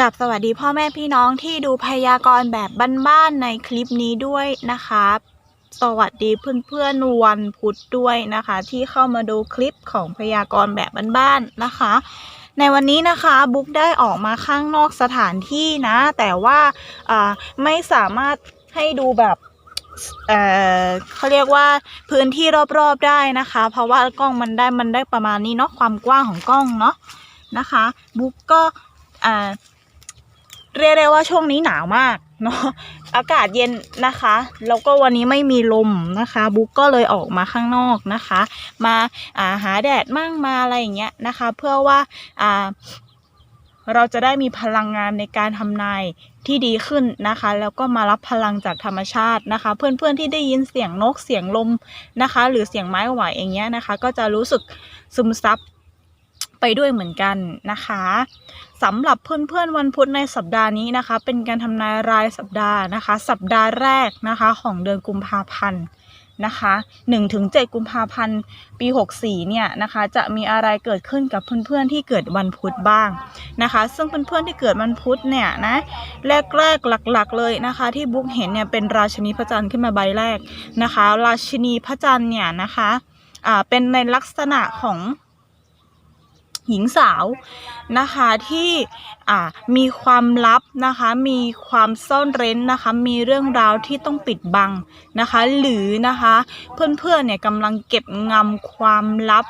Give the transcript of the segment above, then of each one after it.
กับสวัสดีพ่อแม่พี่น้องที่ดูพยากรณ์แบบบ้านๆในคลิปนี้ด้วยนะครับสวัสดีเพื่อนๆวันพุธด้วยนะคะ ที่เข้ามาดูคลิปของพยากรณ์แบบบ้านๆนะคะ ในวันนี้นะคะบุ๊กได้ออกมาข้างนอกสถานที่นะ แต่ว่าไม่สามารถให้ดูแบบเเขาเรียกว่าพื้นที่รอบๆได้นะคะ เพราะว่ากล้องมันได้มันได้ประมาณนี้เนาะความกว้างของกล้องเนาะนะคะ บุ๊กก็ เรียกได้ว่าช่วงนี้หนาวมากเนาะอากาศเย็นนะคะ แล้วก็วันนี้ไม่มีลมนะคะ บุ๊กก็เลยออกมาข้างนอกนะคะ มาอาหาแดดมั่งมาอะไรอย่างเงี้ยนะคะ เพื่อว่าอ่าเราจะได้มีพลังงานในการทำนายที่ดีขึ้นนะคะ แล้วก็มารับพลังจากธรรมชาตินะคะ เพื่อนๆที่ได้ยินเสียงนกเสียงลมนะคะ หรือเสียงไม้ไหวอย่างเงี้ยนะคะ ก็จะรู้สึกซึมซับไปด้วยเหมือนกันนะคะ สำหรับเพื่อนๆวันพุธในสัปดาห์นี้นะคะ เป็นการทำนายรายสัปดาห์นะคะ สัปดาห์แรกนะคะของเดือนกุมภาพันธ์นะคะ1-7 กุมภาพันธ์ ปี 64 เนี่ยนะคะจะมีอะไรเกิดขึ้นกับเพื่อนๆที่เกิดวันพุธบ้างนะคะ ซึ่งเพื่อนๆที่เกิดวันพุธเนี่ยนะแรกๆหลักๆเลยนะคะ ที่บุ๊กเห็นเนี่ยเป็นราชินีพระจันทร์ขึ้นมาใบแรกนะคะ ราชินีพระจันทร์เนี่ยนะคะอ่าเป็นในลักษณะของ หญิงสาวนะคะที่มีความลับนะคะ มีความซ่อนเร้นนะคะ มีเรื่องราวที่ต้องปิดบังนะคะ หรือนะคะเพื่อนๆเนี่ยกำลังเก็บงำความลับ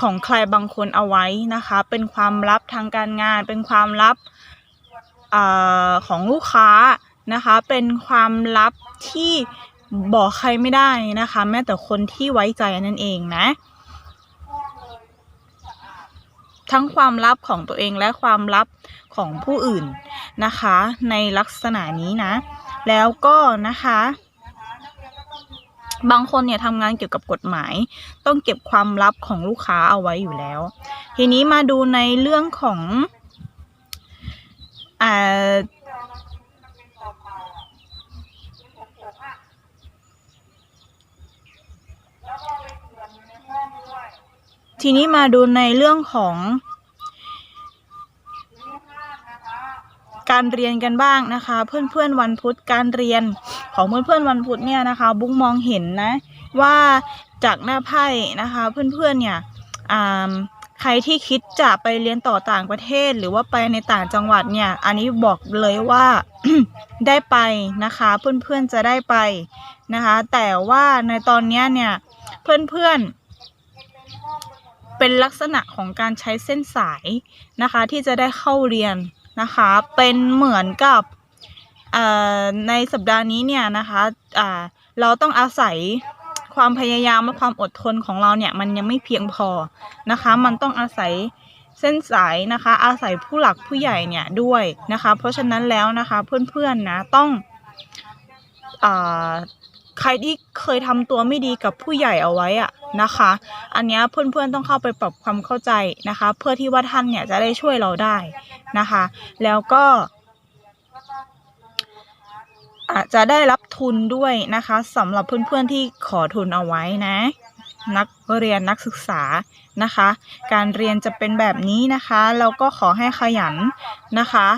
ของใครบางคนเอาไว้นะคะ เป็นความลับทางการงาน เป็นความลับอของลูกค้านะคะ เป็นความลับที่บอกใครไม่ได้นะคะ แม้แต่คนที่ไว้ใจนั่นเองนะ ทั้งความลับของตัวเองและความลับของผู้อื่นนะคะ ในลักษณะนี้นะ แล้วก็นะคะ บางคนเนี่ยทำงานเกี่ยวกับกฎหมาย ต้องเก็บความลับของลูกค้าเอาไว้อยู่แล้ว ทีนี้มาดูในเรื่องของอ่า ทีนี้มาดูในเรื่องของ การเรียนกันบ้างนะคะ เพื่อนๆวันพุธการเรียนของเพื่อนๆวันพุธเนี่ยนะคะ บุ๊กมองเห็นนะว่าจากหน้าไพ่นะคะเพื่อนๆเนี่ยใครที่คิดจะไปเรียนต่อต่างประเทศหรือว่าไปในต่างจังหวัดเนี่ย อันนี้บอกเลยว่าได้ไปนะคะ เพื่อนๆจะได้ไปนะคะ แต่ว่าในตอนนี้เนี่ยเพื่อนๆ เป็นลักษณะของการใช้เส้นสายนะคะที่จะได้เข้าเรียนนะคะเป็นเหมือนกับในสัปดาห์นี้เนี่ยนะคะอ่าเราต้องอาศัยความพยายามและความอดทนของเราเนี่ยมันยังไม่เพียงพอนะคะมันต้องอาศัยเส้นสายนะคะอาศัยผู้หลักผู้ใหญ่เนี่ยด้วยนะคะเพราะฉะนั้นแล้วนะคะเพื่อนๆนะต้องอใครที่เคยทำตัวไม่ดีกับผู้ใหญ่เอาไว้อะ นะคะ อันนี้เพื่อนๆต้องเข้าไปปรับความเข้าใจนะคะ เพื่อที่ว่าท่านเนี่ยจะได้ช่วยเราได้นะคะ แล้วก็อาจจะได้รับทุนด้วยนะคะสำหรับเพื่อนๆที่ขอทุนเอาไว้นะ นักเรียนนักศึกษานะคะ การเรียนจะเป็นแบบนี้นะคะแล้วก็ขอให้ขยันนะคะ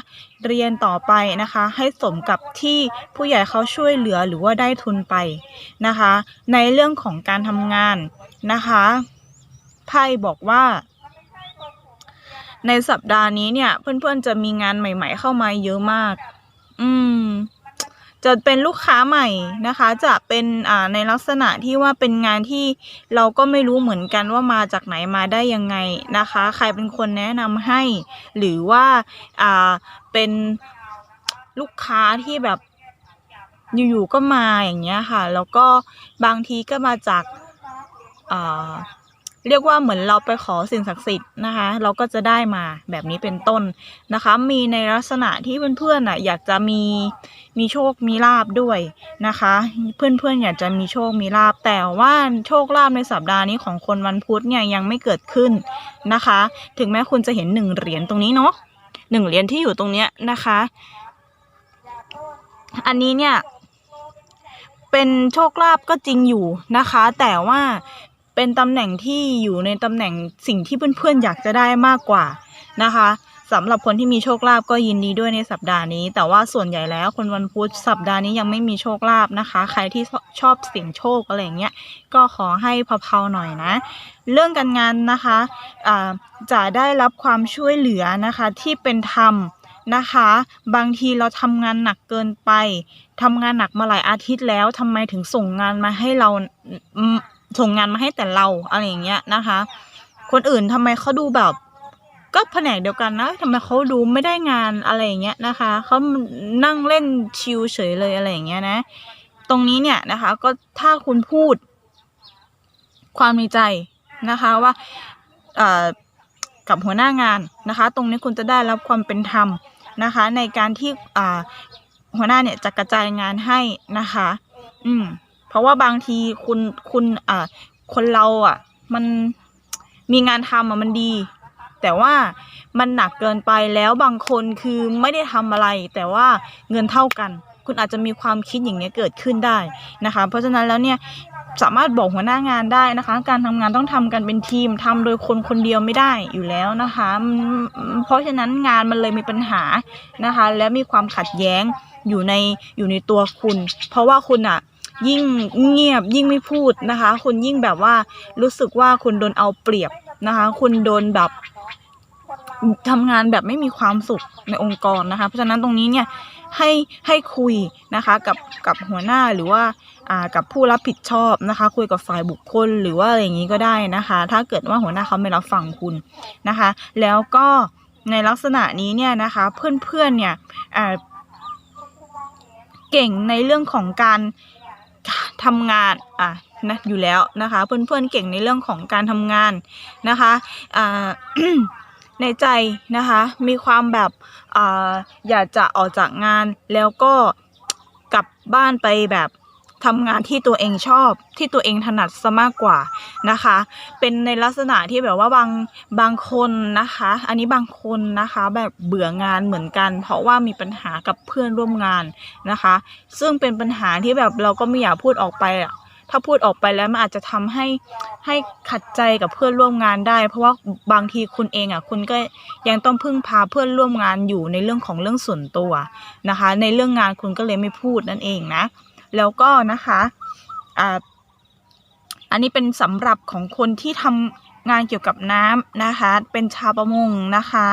เรียนต่อไปนะคะ ให้สมกับที่ผู้ใหญ่เขาช่วยเหลือหรือว่าได้ทุนไปนะคะ ในเรื่องของการทำงานนะคะไพ่บอกว่าในสัปดาห์นี้เนี่ย เพื่อนๆจะมีงานใหม่ ๆ เข้ามาเยอะมาก อืม จะเป็นลูกค้าใหม่นะคะ จะเป็นในลักษณะที่ว่าเป็นงานที่เราก็ไม่รู้เหมือนกันว่ามาจากไหนมาได้ยังไงนะคะ ใครเป็นคนแนะนำให้ หรือว่าเป็นลูกค้าที่แบบอยู่ๆก็มาอย่างเงี้ยค่ะ แล้วก็บางทีก็มาจากอ เรียกว่าเหมือนเราไปขอสิ่งศักดิ์สิทธิ์นะคะ เราก็จะได้มาแบบนี้เป็นต้นนะคะ มีในลักษณะที่เพื่อนๆอะอยากจะมีมีโชคมีลาบด้วยนะคะ เพื่อนๆอยากจะมีโชคมีลาบแต่ว่าโชคลาภในสัปดาห์นี้ของคนวันพุธเนี่ยยังไม่เกิดขึ้นนะคะ ถึงแม้คุณจะเห็นหนึ่งเหรียญตรงนี้เนาะหนึ่งเหรียญที่อยู่ตรงเนี้ยนะคะ อันนี้เนี่ยเป็นโชคลาภก็จริงอยู่นะคะ แต่ว่า เป็นตำแหน่งที่อยู่ในตำแหน่งสิ่งที่เพื่อนๆอยากจะได้มากกว่านะคะสำหรับคนที่มีโชคลาภก็ยินดีด้วยในสัปดาห์นี้ แต่ว่าส่วนใหญ่แล้วคนวันพุธสัปดาห์นี้ยังไม่มีโชคลาภนะคะ ใครที่ชอบเสี่ยงโชคอะไรเงี้ยก็ขอให้เพาๆหน่อยนะ เรื่องการงานนะคะอ่าจะได้รับความช่วยเหลือนะคะที่เป็นธรรมนะคะ บางทีเราทำงานหนักเกินไปทำงานหนักมาหลายอาทิตย์แล้วทำไมถึงส่งงานมาให้เรา ส่งงานมาให้แต่เราอะไรอย่างเงี้ยนะคะ คนอื่นทำไมเขาดูแบบ ก็แผนกเดียวกันนะทำไมเขาดูไม่ได้งานอะไรอย่างเงี้ยนะคะเขานั่งเล่นชิลเฉยเลยอะไรอย่างเงี้ยนะ ตรงนี้เนี่ยนะคะ ก็ถ้าคุณพูด ความในใจนะคะว่าเอ่อกับหัวหน้างานนะคะ ตรงนี้คุณจะได้รับความเป็นธรรมนะคะ ในการที่อ่าหัวหน้าเนี่ยจะกระจายงานให้นะคะ อืม เพราะว่าบางทีคุณคุณอ่าคนเราอะ มันมีงานทำอะมันดี แต่ว่ามันหนักเกินไปแล้วบางคนคือไม่ได้ทำอะไร แต่ว่าเงินเท่ากัน คุณอาจจะมีความคิดอย่างนี้ยเกิดขึ้นได้นะคะ เพราะฉะนั้นแล้วเนี่ยสามารถบอกหัวหน้างานได้นะคะ การทำงานต้องทำกันเป็นทีมทำโดยคนคนเดียวไม่ได้อยู่แล้วนะคะ เพราะฉะนั้นงานมันเลยมีปัญหานะคะ และมีความขัดแย้งอยู่ในอยู่ในตัวคุณ เพราะว่าคุณอะ ยิ่งเงียบยิ่งไม่พูดนะคะ คุณยิ่งแบบว่ารู้สึกว่าคุณโดนเอาเปรียบนะคะ คุณโดนแบบทำงานแบบไม่มีความสุขในองค์กรนะคะ เพราะฉะนั้นตรงนี้เนี่ยให้ให้คุยนะคะกับกับหัวหน้าหรือว่าอ่ากับผู้รับผิดชอบนะคะ คุยกับฝ่ายบุคคลหรือว่าอะไรอย่างนี้ก็ได้นะคะ ถ้าเกิดว่าหัวหน้าเขาไม่รับฟังคุณนะคะ แล้วก็ในลักษณะนี้เนี่ยนะคะเพื่อนๆเนี่ยเก่งในเรื่องของการ ทำงานอะนะอยู่แล้วนะคะ เพื่อนๆเก่งในเรื่องของการทำงานนะคะอ่าในใจนะคะมีความแบบอ่าอยากจะออกจากงานแล้วก็กลับบ้านไปแบบ ทำงานที่ตัวเองชอบ ที่ตัวเองถนัดซะมากกว่านะคะ เป็นในลักษณะที่แบบว่าบางบางคนนะคะ อันนี้บางคนนะคะแบบเบื่องานเหมือนกัน เพราะว่ามีปัญหากับเพื่อนร่วมงานนะคะ ซึ่งเป็นปัญหาที่แบบเราก็ไม่อยากพูดออกไปอะถ้าพูดออกไปแล้วมันอาจจะทำให้ให้ขัดใจกับเพื่อนร่วมงานได้ เพราะว่าบางทีคุณเองอะคุณก็ยังต้องพึ่งพาเพื่อนร่วมงานอยู่ในเรื่องของเรื่องส่วนตัวนะคะ ในเรื่องงานคุณก็เลยไม่พูดนั่นเองนะ แล้วก็นะคะอ่าอันนี้เป็นสำหรับของคนที่ทำงานเกี่ยวกับน้ำนะคะ เป็นชาวประมงนะคะ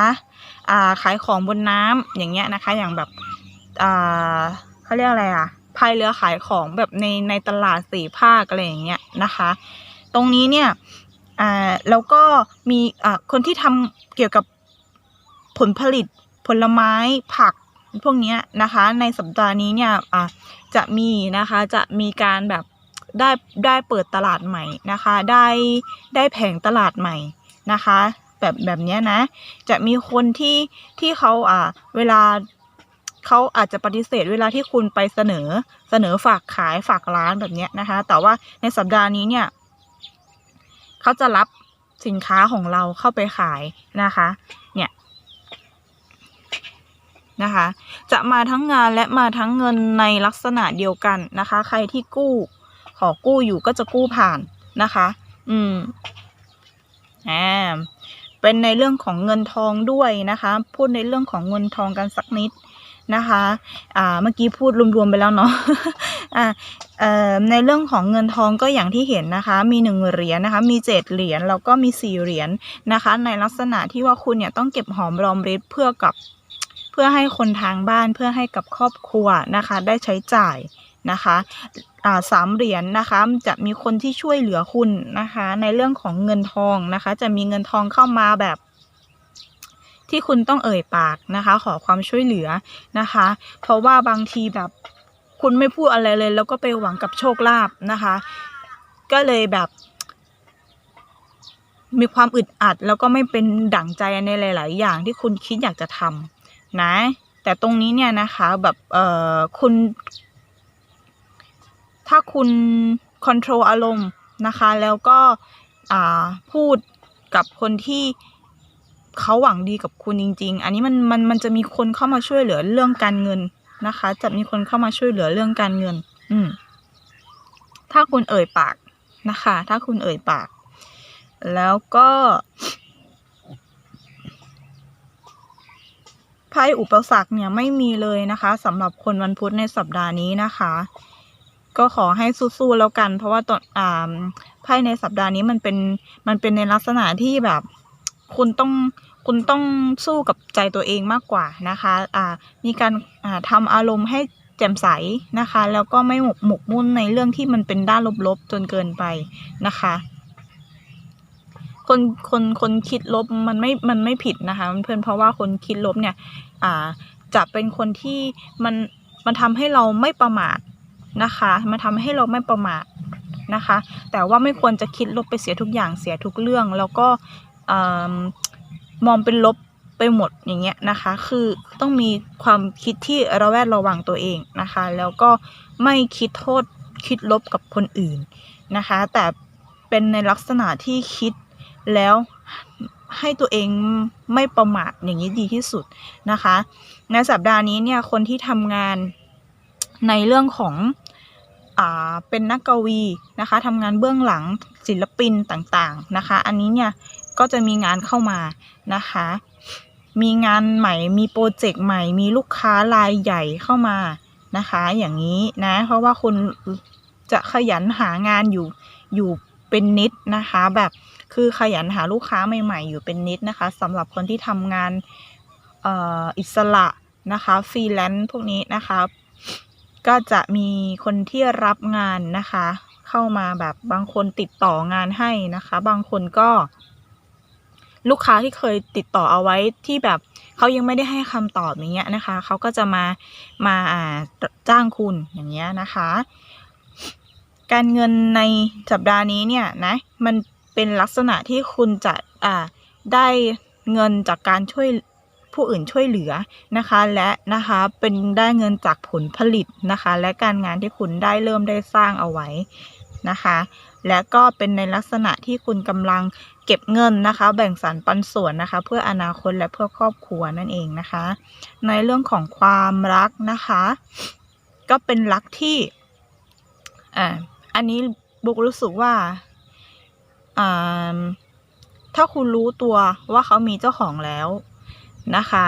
อ่าขายของบนน้ำอย่างเงี้ยนะคะ อย่างแบบอ่าเขาเรียกอะไรอะพายเรือขายของแบบในในตลาดสี่ภาคอะไรอย่างเงี้ยนะคะ ตรงนี้เนี่ยอ่าแล้วก็มีอ่าคนที่ทำเกี่ยวกับผลผลิตผลไม้ผัก พวกนี้นะคะในสัปดาห์นี้เนี่ยอ่าจะมีนะคะจะมีการแบบได้ได้เปิดตลาดใหม่นะคะได้ได้แผงตลาดใหม่นะคะแบบแบบนี้นะ จะมีคนที่ที่เขาอ่าเวลาเขาอาจจะปฏิเสธเวลาที่คุณไปเสนอเสนอฝากขายฝากร้านแบบนี้นะคะ แต่ว่าในสัปดาห์นี้เนี่ยเขาจะรับสินค้าของเราเข้าไปขายนะคะ เนี่ย นะคะ จะมาทั้งงานและมาทั้งเงินในลักษณะเดียวกันนะคะ ใครที่กู้ขอกู้อยู่ก็จะกู้ผ่านนะคะ อืมอ่าเป็นในเรื่องของเงินทองด้วยนะคะ พูดในเรื่องของเงินทองกันสักนิดนะคะ อ่า เมื่อกี้พูดรวมๆไปแล้วเนาะ อ่า เอ่อ ในเรื่องของเงินทองก็อย่างที่เห็นนะคะ มีหนึ่งเหรียญนะคะ มีเจ็ดเหรียญ แล้วก็มีสี่เหรียญนะคะ ในลักษณะที่ว่าคุณเนี่ยต้องเก็บหอมรอมริบเพื่อกับ พื่อให้คนทางบ้านเพื่อให้กับครอบครัวนะคะ ได้ใช้จ่ายนะคะสามเหรียญนะคะจะมีคนที่ช่วยเหลือคุณนะคะ ในเรื่องของเงินทองนะคะ จะมีเงินทองเข้ามาแบบที่คุณต้องเอ่ยปากนะคะ ขอความช่วยเหลือนะคะ เพราะว่าบางทีแบบคุณไม่พูดอะไรเลย แล้วก็ไปหวังกับโชคลาภนะคะ ก็เลยแบบ มีความอึดอัดแล้วก็ไม่เป็นดั่งใจในหลาย ๆ อย่างที่คุณคิดอยากจะทำ นะ แต่ตรงนี้เนี่ยนะคะแบบเอ่อคุณ ถ้าคุณค o n t r o l อารมณ์นะคะ แล้วก็อ่าพูดกับคนที่เขาหวังดีกับคุณจริง ๆ อันนี้มันมันมันจะมีคนเข้ามาช่วยเหลือเรื่องการเงินนะคะ จะมีคนเข้ามาช่วยเหลือเรื่องการเงิน อืม ถ้าคุณเอ่ยปากนะคะ ถ้าคุณเอ่ยปาก แล้วก็ ไพ่อุปสรรคเนี่ยไม่มีเลยนะคะสำหรับคนวันพุธในสัปดาห์นี้นะคะ ก็ขอให้สู้ๆแล้วกัน เพราะว่าตอนอ่าไพ่ในสัปดาห์นี้มันเป็นมันเป็นในลักษณะที่แบบ คุณต้องคุณต้องสู้กับใจตัวเองมากกว่านะคะอ่ามีการอ่าทำอารมณ์ให้แจ่มใสนะคะ แล้วก็ไม่หมกหมกมุ่นในเรื่องที่มันเป็นด้านลบๆจนเกินไปนะคะ คนคนคนคิดลบมันไม่มันไม่ผิดนะคะเพื่อนเพราะว่าคนคิดลบเนี่ยอ่าจะเป็นคนที่มันมันทำให้เราไม่ประมาทนะคะมันทำให้เราไม่ประมาทนะคะ แต่ว่าไม่ควรจะคิดลบไปเสียทุกอย่างเสียทุกเรื่อง แล้วก็อมองเป็นลบไปหมดอย่างเงี้ยนะคะ คือต้องมีความคิดที่ระแวดระวังตัวเองนะคะ แล้วก็ไม่คิดโทษคิดลบกับคนอื่นนะคะ แต่เป็นในลักษณะที่คิด แล้วให้ตัวเองไม่ประมาทอย่างนี้ดีที่สุดนะคะ ในสัปดาห์นี้เนี่ยคนที่ทำงานในเรื่องของอเป็นนักกวีนะคะทำงานเบื้องหลังศิลปินต่างๆนะคะ อันนี้เนี่ยก็จะมีงานเข้ามานะคะ มีงานใหม่ มีโปรเจกต์ใหม่ มีลูกค้ารายใหญ่เข้ามานะคะ อย่างนี้นะ เพราะว่าคุณจะขยันหางานอยู่อยู่เป็นนิดนะคะแบบ คือขยันหาลูกค้าใหม่ ๆ อยู่เป็นนิดนะคะสำหรับคนที่ทำงานอออิสระนะคะฟรีแลนซ์พวกนี้นะคะ ก็จะมีคนที่รับงานนะคะ เข้ามาแบบบางคนติดต่องานให้นะคะ บางคนก็ ลูกค้าที่เคยติดต่อเอาไว้ที่แบบเขายังไม่ได้ให้คำตอบอย่างเงี้ยนะคะเขาก็จะมามาจ้างคุณอย่างเงี้ยนะคะ การเงินในสัปดาห์นี้เนี่ยนะมัน เป็นลักษณะที่คุณจะอ่าได้เงินจากการช่วยผู้อื่นช่วยเหลือนะคะและนะคะเป็นได้เงินจากผลผลิตนะคะ และการงานที่คุณได้เริ่มได้สร้างเอาไว้นะคะ และก็เป็นในลักษณะที่คุณกำลังเก็บเงินนะคะ แบ่งสรรปันส่วนนะคะ เพื่ออนาคตและเพื่อครอบครัวนั่นเองนะคะ ในเรื่องของความรักนะคะ ก็เป็นรักที่อ่าอันนี้บุกรู้สึกว่าอ่า ถ้าคุณรู้ตัวว่าเขามีเจ้าของแล้วนะคะ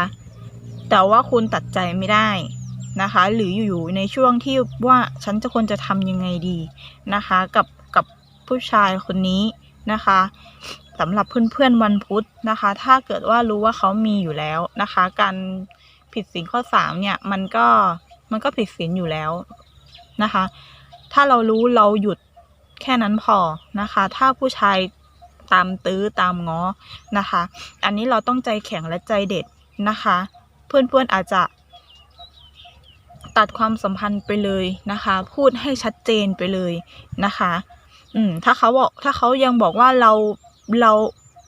แต่ว่าคุณตัดใจไม่ได้นะคะ หรืออยู่ในช่วงที่ว่าฉันจะควรจะทำยังไงดีนะคะ กับกับผู้ชายคนนี้นะคะสำหรับเพื่อนๆวันพุธนะคะ ถ้าเกิดว่ารู้ว่าเขามีอยู่แล้วนะคะ การผิดศีลข้อสามเนี่ยมันก็มันก็ผิดศีลอยู่แล้วนะคะ ถ้าเรารู้เราหยุด แค่นั้นพอนะคะ ถ้าผู้ชายตามตื้อตามง้อนะคะ อันนี้เราต้องใจแข็งและใจเด็ดนะคะ เพื่อนๆอาจจะตัดความสัมพันธ์ไปเลยนะคะ พูดให้ชัดเจนไปเลยนะคะ อืมถ้าเขาบอกถ้าเขายังบอกว่าเราเรา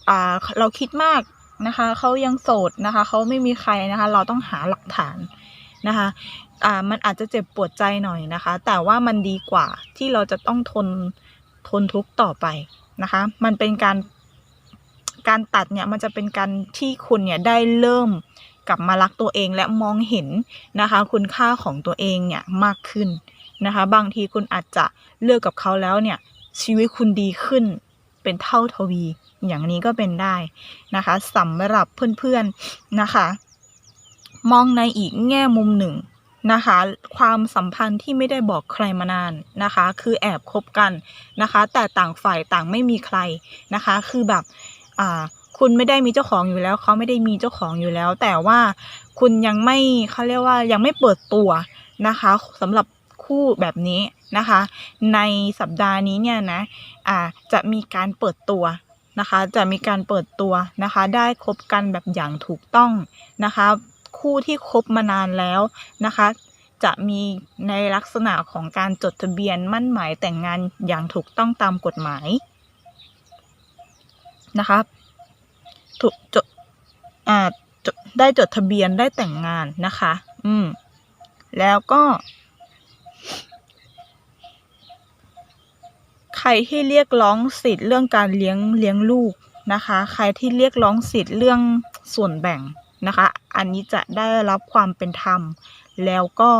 อ่าเราคิดมากนะคะเขายังโสดนะคะเขาไม่มีใครนะคะ เราต้องหาหลักฐานนะคะอ่ามันอาจจะเจ็บปวดใจหน่อยนะคะ แต่ว่ามันดีกว่าที่เราจะต้องทน ทนทุกข์ต่อไปนะคะ มันเป็นการการตัดเนี่ยมันจะเป็นการที่คุณเนี่ยได้เริ่มกลับมารักตัวเองและมองเห็นนะคะ คุณค่าของตัวเองเนี่ยมากขึ้นนะคะ บางทีคุณอาจจะเลิกกับเขาแล้วเนี่ยชีวิตคุณดีขึ้นเป็นเท่าทวี อย่างนี้ก็เป็นได้นะคะสำหรับเพื่อนๆนะคะ มองในอีกแง่มุมหนึ่ง นะคะ ความสัมพันธ์ที่ไม่ได้บอกใครมานานนะคะ คือแอบคบกันนะคะ แต่ต่างฝ่ายต่างไม่มีใครนะคะ คือแบบอ่าคุณไม่ได้มีเจ้าของอยู่แล้วเขาไม่ได้มีเจ้าของอยู่แล้ว แต่ว่าคุณยังไม่เขาเรียกว่ายังไม่เปิดตัวนะคะสำหรับคู่แบบนี้นะคะ ในสัปดาห์นี้เนี่ยนะอ่าจะมีการเปิดตัวนะคะ จะมีการเปิดตัวนะคะ ได้คบกันแบบอย่างถูกต้องนะคะ คู่ที่คบมานานแล้วนะคะ จะมีในลักษณะของการจดทะเบียนมั่นหมายแต่งงานอย่างถูกต้องตามกฎหมายนะคะถูกจดอ่าได้จดทะเบียนได้แต่งงานนะคะ อืม แล้วก็ ใครที่เรียกร้องสิทธิ์เรื่องการเลี้ยงเลี้ยงลูกนะคะ ใครที่เรียกร้องสิทธิ์เรื่องส่วนแบ่ง นะคะ อันนี้จะได้รับความเป็นธรรม แล้วก็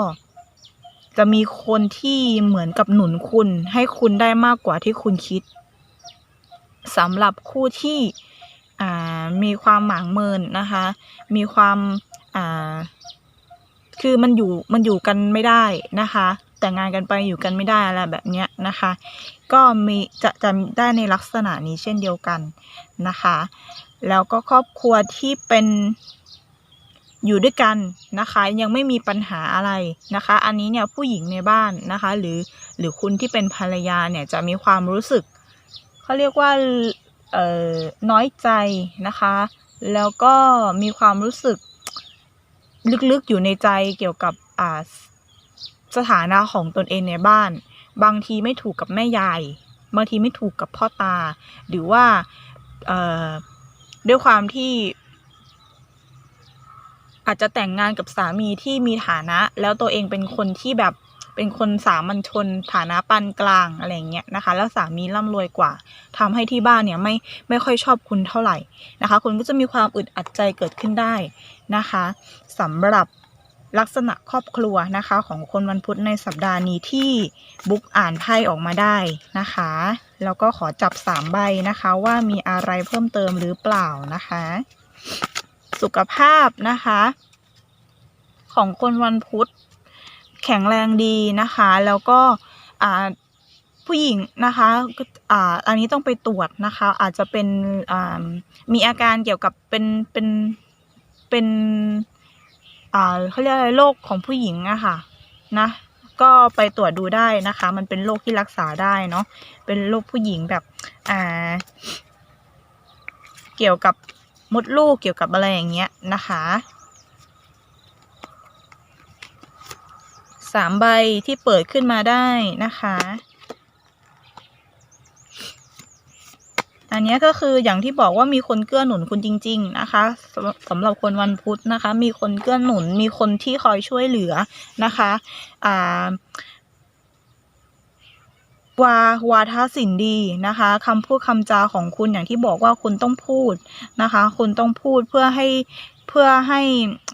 จะมีคนที่เหมือนกับหนุนคุณ ให้คุณได้มากกว่าที่คุณคิดสำหรับคู่ที่มีความหมางเมินนะคะ มีความาคือมันอยู่มันอยู่กันไม่ได้นะคะ แต่งงานกันไปอยู่กันไม่ได้อะไรแบบเนี้ยนะคะ ก็มีจะจะได้ในลักษณะนี้เช่นเดียวกันนะคะ แล้วก็ครอบครัวที่เป็น อยู่ด้วยกันนะคะ ยังไม่มีปัญหาอะไรนะคะ อันนี้เนี่ยผู้หญิงในบ้านนะคะ หรือหรือคุณที่เป็นภรรยาเนี่ยจะมีความรู้สึกเขาเรียกว่าเอ่อน้อยใจนะคะ แล้วก็มีความรู้สึกลึกๆอยู่ในใจเกี่ยวกับอ่าสถานะของตนเองในบ้าน บางทีไม่ถูกกับแม่ยาย บางทีไม่ถูกกับพ่อตา หรือว่าเอ่อด้วยความที่ อาจจะแต่งงานกับสามีที่มีฐานะ แล้วตัวเองเป็นคนที่แบบเป็นคนสามัญชนฐานะปานกลางอะไรเงี้ยนะคะ แล้วสามีร่ำรวยกว่าทำให้ที่บ้านเนี่ยไม่ไม่ค่อยชอบคุณเท่าไหร่นะคะ คุณก็จะมีความอึดอัดใจเกิดขึ้นได้นะคะสำหรับลักษณะครอบครัวนะคะของคนวันพุธในสัปดาห์นี้ที่บุ๊กอ่านไพ่ออกมาได้นะคะ แล้วก็ขอจับสามใบนะคะว่ามีอะไรเพิ่มเติมหรือเปล่านะคะ สุขภาพนะคะ ของคนวันพุธแข็งแรงดีนะคะ แล้วก็ผู้หญิงนะคะอ่าอันนี้ต้องไปตรวจนะคะ อาจจะเป็นอ่ามีอาการเกี่ยวกับเป็นเป็นเป็นอ่าเขาเรียกอะไรโรคของผู้หญิงอะค่ะนะก็ไปตรวจดูได้นะคะ มันเป็นโรคที่รักษาได้เนาะเป็นโรคผู้หญิงแบบอ่าเกี่ยวกับ มดลูกเกี่ยวกับอะไรอย่างเงี้ยนะคะสามใบที่เปิดขึ้นมาได้นะคะอันเนี้ยก็คืออย่างที่บอกว่ามีคนเกื้อหนุนคุณจริง ๆ นะคะสำสำหรับคนวันพุธนะคะ มีคนเกื้อหนุน มีคนที่คอยช่วยเหลือนะคะ อ่า วาวาทศิลป์ดีนะคะคำพูดคำจาของคุณอย่างที่บอกว่าคุณต้องพูดนะคะ คุณต้องพูดเพื่อให้เพื่อให้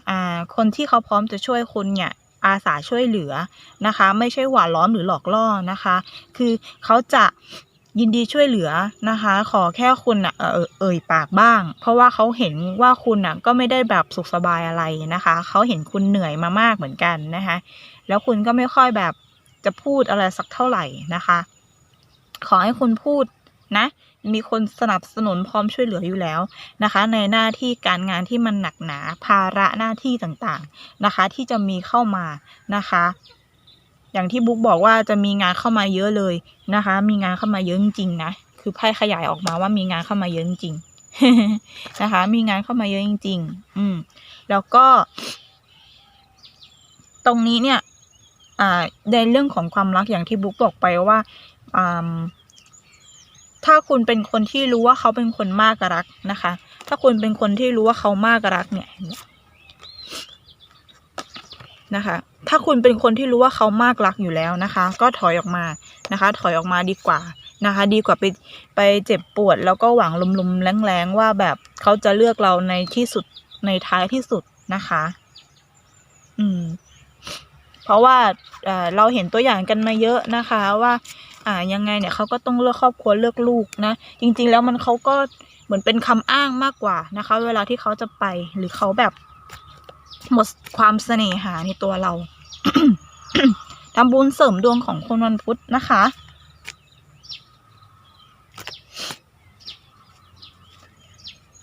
อ่าคนที่เขาพร้อมจะช่วยคุณเนี่ยอาสาช่วยเหลือนะคะ ไม่ใช่หวานล้อมหรือหลอกล่อนะคะ คือเขาจะยินดีช่วยเหลือนะคะ ขอแค่คุณอะเออเอ่ยปากบ้าง เพราะว่าเขาเห็นว่าคุณอะก็ไม่ได้แบบสุขสบายอะไรนะคะ เขาเห็นคุณเหนื่อยมามากเหมือนกันนะคะ แล้วคุณก็ไม่ค่อยแบบจะพูดอะไรสักเท่าไหร่นะคะ ขอให้คุณพูดนะ มีคนสนับสนุนพร้อมช่วยเหลืออยู่แล้วนะคะ ในหน้าที่การงานที่มันหนักหนาภาระหน้าที่ต่างๆนะคะ ที่จะมีเข้ามานะคะ อย่างที่บุ๊กบอกว่าจะมีงานเข้ามาเยอะเลยนะคะ มีงานเข้ามาเยอะจริงๆนะคือไพ่ขยายออกมาว่ามีงานเข้ามาเยอะจริงๆนะคะ มีงานเข้ามาเยอะจริง ๆ อืม แล้วก็ ตรงนี้เนี่ย อ่าในเรื่องของความรักอย่างที่บุ๊กบอกไปว่าอ่า ถ้าคุณเป็นคนที่รู้ว่าเขาเป็นคนมากรักนะคะ ถ้าคุณเป็นคนที่รู้ว่าเขามากรักเนี่ยนะคะ ถ้าคุณเป็นคนที่รู้ว่าเขามากรักอยู่แล้วนะคะ ก็ถอยออกมานะคะ ถอยออกมาดีกว่านะคะ ดีกว่าไปไปเจ็บปวด แล้วก็หวังลมๆแรงๆว่าแบบเขาจะเลือกเราในที่สุดในท้ายที่สุดนะคะ อืม เพราะว่าเเราเห็นตัวอย่างกันมาเยอะนะคะว่า อ่ายังไงเนี่ยเขาก็ต้องเลือกครอบครัวเลือกลูกนะ จริง ๆ แล้วมันเขาก็เหมือนเป็นคำอ้างมากกว่านะคะ เวลาที่เขาจะไปหรือเขาแบบหมดความเสน่หาในตัวเราทำบุญเสริมดวงของคนวันพุธนะคะ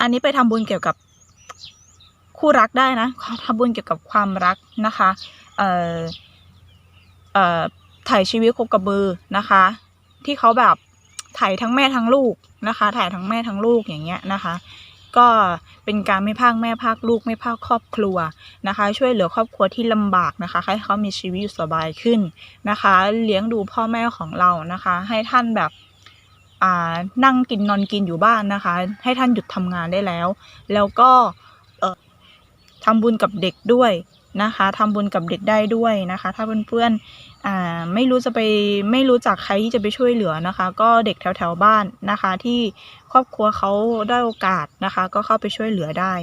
อันนี้ไปทำบุญเกี่ยวกับคู่รักได้นะทำบุญเกี่ยวกับความรักนะคะ เอ่อ เอ่อ ถ่ายชีวิตโคกระบือนะคะ ที่เขาแบบถ่ายทั้งแม่ทั้งลูกนะคะ ถ่ายทั้งแม่ทั้งลูกอย่างเงี้ยนะคะ ก็เป็นการไม่พากแม่พากลูกไม่พากครอบครัวนะคะ ช่วยเหลือครอบครัวที่ลำบากนะคะ ให้เขามีชีวิตอยู่สบายขึ้นนะคะ เลี้ยงดูพ่อแม่ของเรานะคะ ให้ท่านแบบอ่านั่งกินนอนกินอยู่บ้านนะคะ ให้ท่านหยุดทำงานได้แล้ว แล้วก็ทำบุญกับเด็กด้วยนะคะทำบุญกับเด็กได้ด้วยนะคะ ถ้าเพื่อนๆ อ่าไม่รู้จะไปไม่รู้จักใครที่จะไปช่วยเหลือนะคะ ก็เด็กแถวๆบ้านนะคะ ที่ครอบครัวเขาได้โอกาสนะคะ ก็เข้าไปช่วยเหลือได้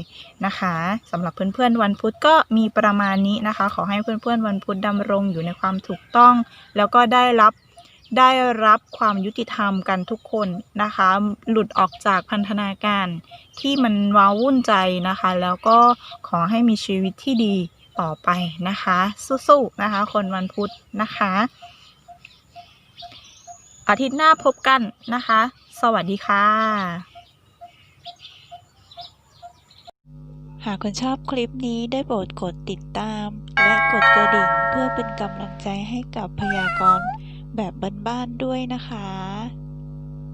นะคะสำหรับเพื่อนๆวันพุธก็มีประมาณนี้นะคะ ขอให้เพื่อนๆวันพุธดำรงอยู่ในความถูกต้อง แล้วก็ได้รับได้รับความยุติธรรมกันทุกคนนะคะ หลุดออกจากพันธนาการที่มันว้าวุ่นใจนะคะ แล้วก็ขอให้มีชีวิตที่ดี ต่อไปนะคะ สู้ๆนะคะ คนวันพุธนะคะ อาทิตย์หน้าพบกันนะคะ สวัสดีค่ะ หากคุณชอบคลิปนี้ได้โปรดกดติดตาม และกดกระดิ่งเพื่อเป็นกำลังใจให้กับพยากรณ์แบบบ้านๆด้วยนะคะ